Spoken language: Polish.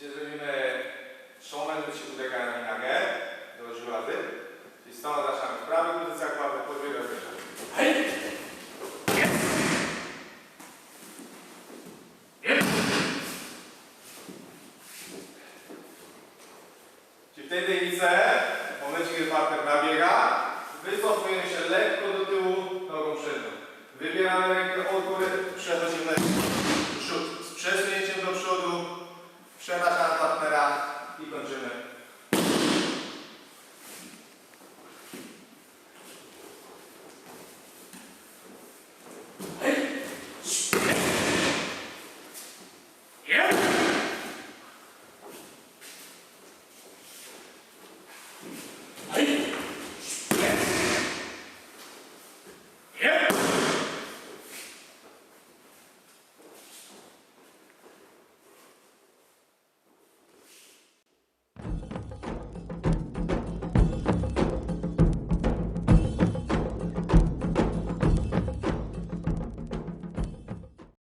gdzie zrobimy showman, się na nogę do żuławy i stąd zaczynamy w prawy kudyca głowy, podwójny rozmieszamy. Hej! tej delice, w momencie kiedy partner nabiega, wycofujemy się lekko do tyłu nogą przednią. Wybieramy Hey.